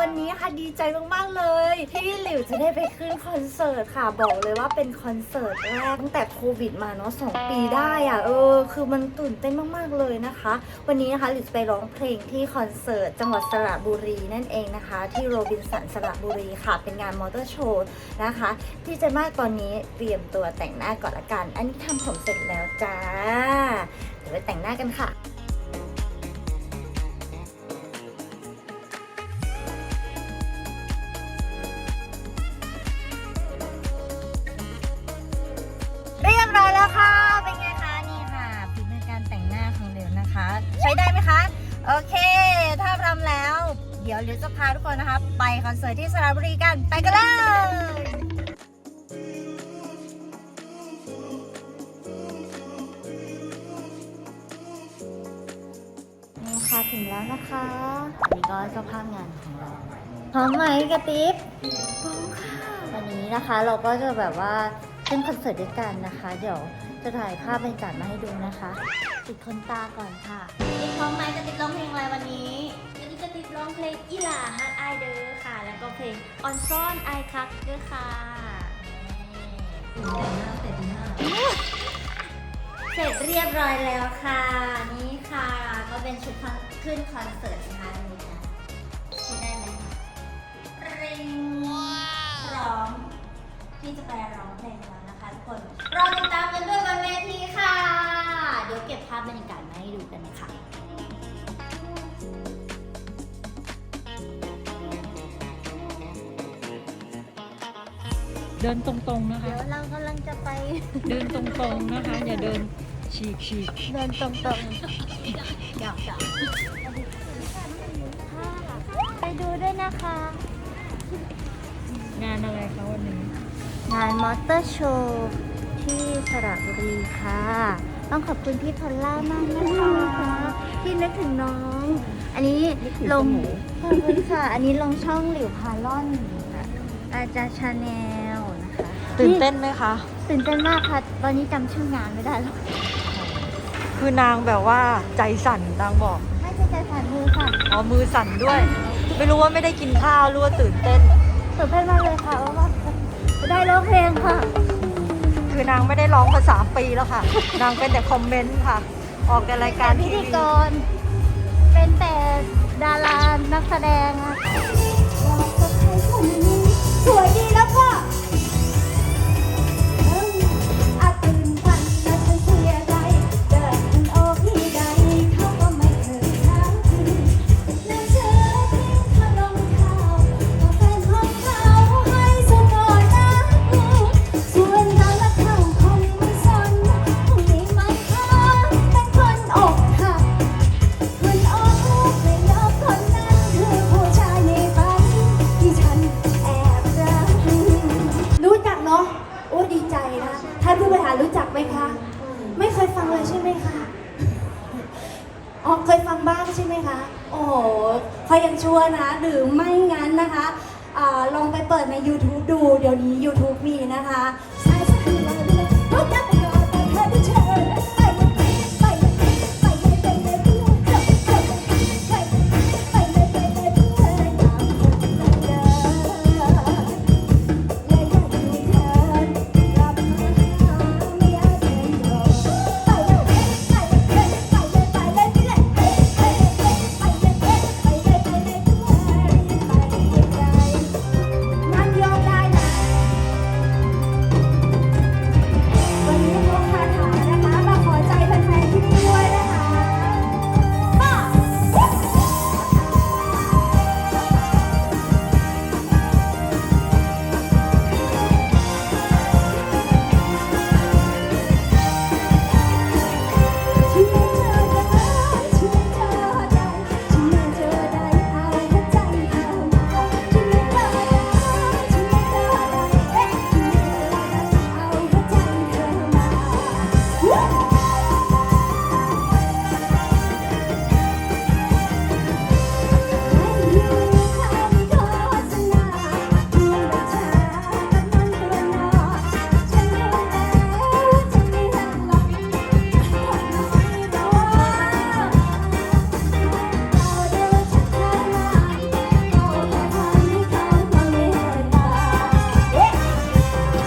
วันนี้ค่ะดีใจมากๆเลย ที่หลิวจะได้ไปขึ้นคอนเสิร์ตค่ะ บอกเลยว่าเป็นคอนเสิร์ตแรกตั้งแต่โควิดมาเนาะสองปีได้อะเออ คือมันตื่นเต้นมากๆเลยนะคะ วันนี้นะคะหลิวจะไปร้องเพลงที่คอนเสิร์ตจังหวัดสระบุรีนั่นเองนะคะ ที่โรบินสันสระบุรีค่ะ เป็นงานมอเตอร์โชว์นะคะ ที่เจะมากตอนนี้เตรียมตัวแต่งหน้าก่อนละกัน อันนี้ทำผมเสร็จแล้วจ้าเดี๋ยวไปแต่งหน้ากันค่ะ เค ถ้าพร้อมแล้ว เดี๋ยวเหลวจะพาทุกคนนะคะ ไปคอนเสิร์ตที่สระบุรีกัน ไปกันเลยนี่ค่ะถึงแล้วนะคะนี่ก็เจ้าภาพงานของเราพร้อมไหมกระติ๊บพร้อมค่ะ วันนี้นะคะเราก็จะแบบว่าขึ้นคอนเสิร์ตด้วยกันนะคะ เดี๋ยว จะถ่ายภาพบรรยากาศมาให้ดูนะคะ ติดคนตาก่อนค่ะติดพร้อมไหมจะติดร้องเพลงอะไรวันนี้จะติดจะติดร้องเพลงอีหลาฮักไอายเดอร์ค่ะ แล้วก็เพลงออนซ่อนไอายคักเด้อค่ะเสร็จเรียบร้อยแล้วค่ะ นี่ค่ะก็เป็นชุดขึ้นคอนเสิร์ตนะคะวันนี้นะใช้ได้ไหมริงพร้อมที่จะไปร้องเพลงแล้วนะ คะทุกคนรอติดตามกันด้วยบนเวทีค่ะ เดี๋ยวเก็บภาพบรรยากาศมาให้ดูกันนะคะเดินตรงๆนะคะ เดี๋ยวเรากำลังจะไป เดินตรงๆนะคะ อย่าเดินฉีกฉีกเดินตรงๆหยอกๆไปดูด้วยนะคะ งานอะไรคะวันนี้ งานมอเตอร์โชว์ที่สระบุรีค่ะ ต้องขอบคุณพี่พอลล่ามากนะคะที่นึกถึงน้อง อันนี้ลงขอบคุณค่ะ อันนี้ลงช่องหลิวพาล่อนค่ะอาจารย์ชาแนลนะคะตื่นเต้นไหมคะ ตื่นเต้นมากค่ะตอนนี้จำชื่องานไม่ได้แล้วคือนางแบบว่าใจสั่นนางบอก ไม่ใช่ใจสั่นมือค่ะอ๋อมือสั่นด้วย ไม่รู้ว่าไม่ได้กินข้าวหรือว่าตื่นเต้นตื่นเต้นมากเลยค่ะว่า ได้ร้องเพลงค่ะ คือนางไม่ได้ร้องมาสามปีแล้วค่ะ นางเป็นแต่คอมเมนต์ค่ะ ออกแต่รายการเป็นทีพิธีวีกร เป็นแต่ดารานักแสดงอะสวยดีแล้วก็ บริหารรู้จักไหมคะ ไม่เคยฟังเลยใช่ไหมคะอ๋อเคยฟังบ้างใช่ไหมคะ โอ้โหเขายังชั่วนะ หรือไม่งั้นนะคะอลองไปเปิดใน YouTube ดู เดี๋ยวนี้ YouTube มีนะคะใช่ใช่เลยรู้จักไปก่อนแต่เธอไม่เชิญ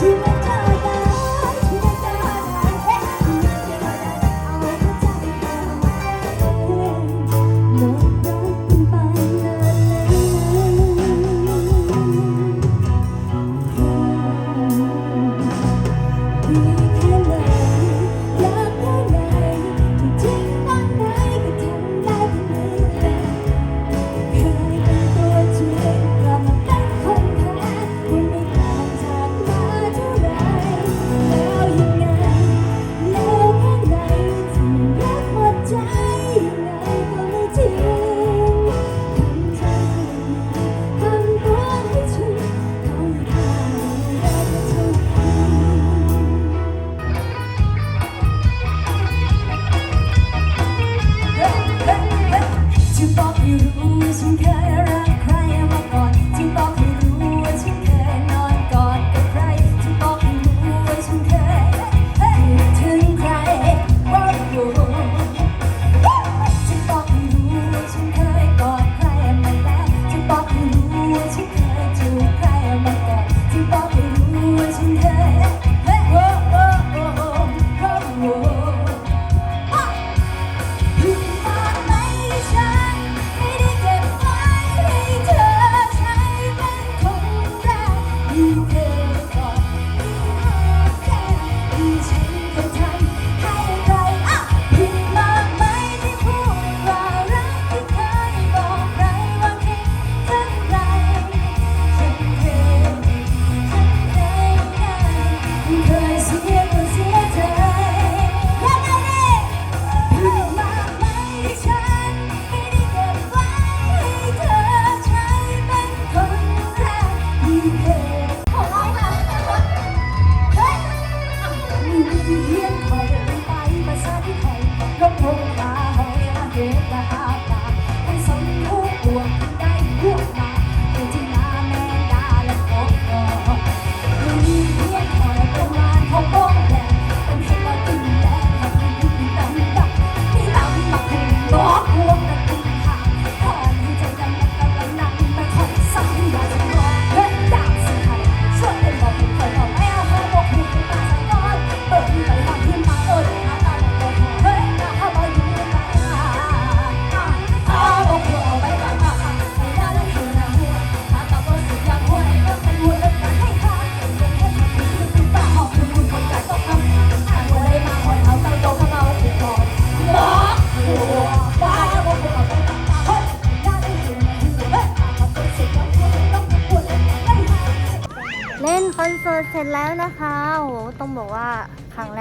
to me.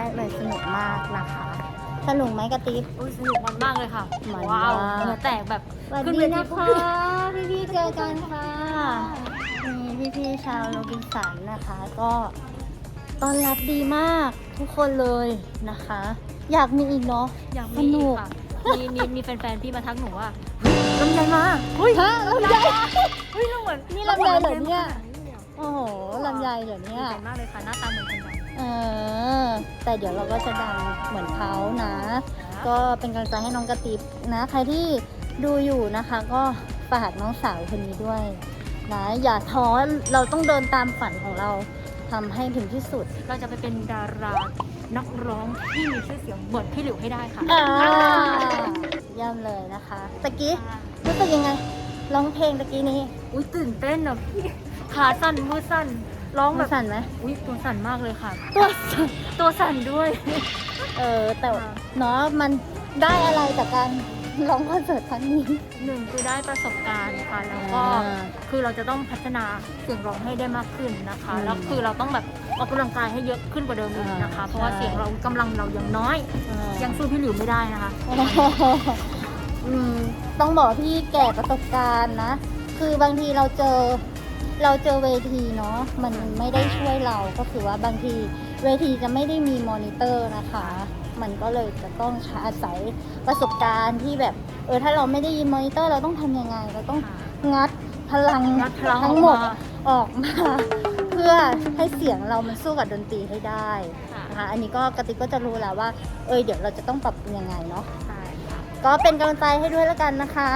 ครั้งแรกเลยสนุกมากนะคะ สนุกไหมกระติ๊บ อุ้ยสนุกมันมากเลยค่ะมันว้าวมาก เหงื่อแตกแบบสวัสขึ้นดีเวทีนะปุ๊คะพี่พี่ๆเจอกันค่ะนี่พี่พี่ๆชาวโรบินสันนะคะ ก็ต้อนรับดีมากทุกคนเลยนะคะ อยากมีอีกเนาะ อยากมีนุอีกก ค่ะมีมีมีแฟนๆพี่มาทักหนูว่าลำไยมาฮะลำไย เฮ้ยเราเหมือนนี่ลำไยเหรอเนี่ย โอ้โหลำไยเหรอเนี่ยใจมากเลยค่ะหน้าตาเหมือนคนดัง เออ แต่เดี๋ยวเราก็จะดังเหมือนเขานะ ก็เป็นกำลังใจให้น้องกระติบนะ ใครที่ดูอยู่นะคะ ก็ฝากน้องสาวคนนี้ด้วยนะอย่าท้อเราต้องเดินตามฝันของเราทำให้ถึงที่สุด เราจะไปเป็นดารานักร้องที่มีชื่อเสียงเหมือนพี่หลิวให้ได้ค่ะอ่าเย่ำเลยนะคะตะกี้รู้สึกยังไงร้องเพลงตะกี้นี้ อุ้ยตื่นเต้นอะพี่ขาสั่นมือสั่น ร้องแบมันบสั่นไหม อุ้ยตัวสั่นมากเลยค่ะ ตัวสั่นตัวสั่นด้วย เออแต่ค่ะ เนาะมันได้อะไรจากการร้องคอนเสิร์ตครั้งนี้ หนึ่งคือได้ประสบการณ์ค่ะ แล้วก็อ่าคือเราจะต้องพัฒนาเสียงร้องให้ได้มากขึ้นนะคะ อืมแล้วคือเราต้องแบบออกกำลังกายให้เยอะขึ้นกว่าเดิมอีกนะคะ อ่าเพราะว่าใช่ เสียงเรากำลังเรายังน้อย ยังสู้พี่หลิวไม่ได้นะคะอืมต้องบอกพี่แก่ประสบการณ์นะ คือบางทีเราเจอ เราเจอเวทีเนาะมันไม่ได้ช่วยเราก็คือว่าบางทีเวทีจะไม่ได้มีมอนิเตอร์นะคะ มันก็เลยจะต้องอาศัยประสบการณ์ที่แบบเออถ้าเราไม่ได้ยินมอนิเตอร์เราต้องทำยังไง เราต้องงัดพลังงัดพลังทั้งหมดออกมาออกมาเพื่อให้เสียงเรามันสู้กับดนตรีให้ได้ค่ะนะคะอันนี้ก็กติกก็จะรู้แล้วว่า เออเดี๋ยวเราจะต้องปรับปรุงยังไงเนาะใช่ค่ะก็เป็นกำลังใจให้ด้วยแล้วกันนะคะ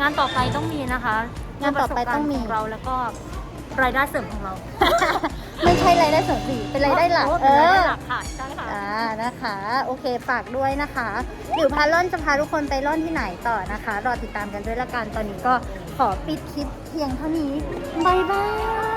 งานต่อไปต้องมีนะคะ งานต่อไปต้องมีเพื่ประสบการณ์ของเราแล้วก็ รายได้เสริมของเรา ไม่ใช่รายได้เสริมสิเป็นรายได้หลักโอ้เอเป็นรายได้อหลักค่ะใช่ค่ะ อ่านะคะ โอเคฝากด้วยนะคะเดี๋ยวพาล่อนจะพาทุกคนไปล่อนที่ไหนต่อนะคะ รอติดตามกันด้วยละกันตอนนี้ก็ขอปิดคลิปเพียงเท่านี้บายบาย